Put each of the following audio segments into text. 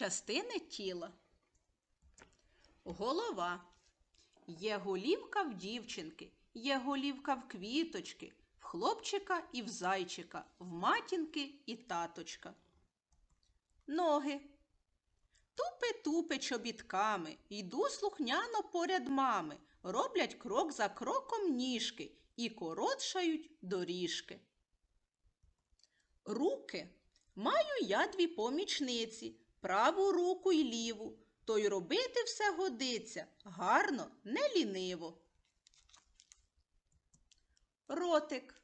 Частини тіла. Голова. Є голівка в дівчинки, є голівка в квіточки, в хлопчика і в зайчика, в матінки і таточка. Ноги. Тупи-тупи чобітками, йду слухняно поряд мами, роблять крок за кроком ніжки і коротшають доріжки. Руки. Маю я дві помічниці, праву руку й ліву, то й робити все годиться, гарно, не ліниво. Ротик.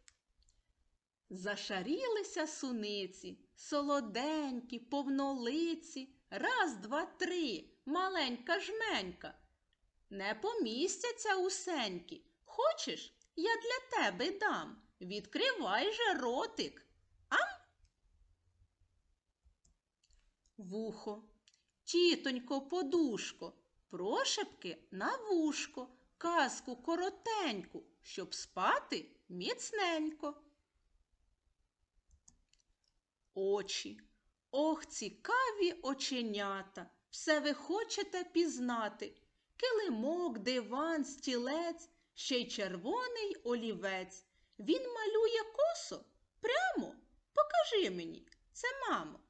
Зашарілися суниці, солоденькі, повнолиці, раз, два, три, маленька жменька. Не помістяться усенькі. Хочеш, я для тебе дам. Відкривай же ротик. Вухо. Тітонько, подушко, прошепки на вушко, казку коротеньку, щоб спати міцненько. Очі. Ох, цікаві оченята, все ви хочете пізнати. Килимок, диван, стілець, ще й червоний олівець. Він малює косо прямо. Покажи мені, це мамо.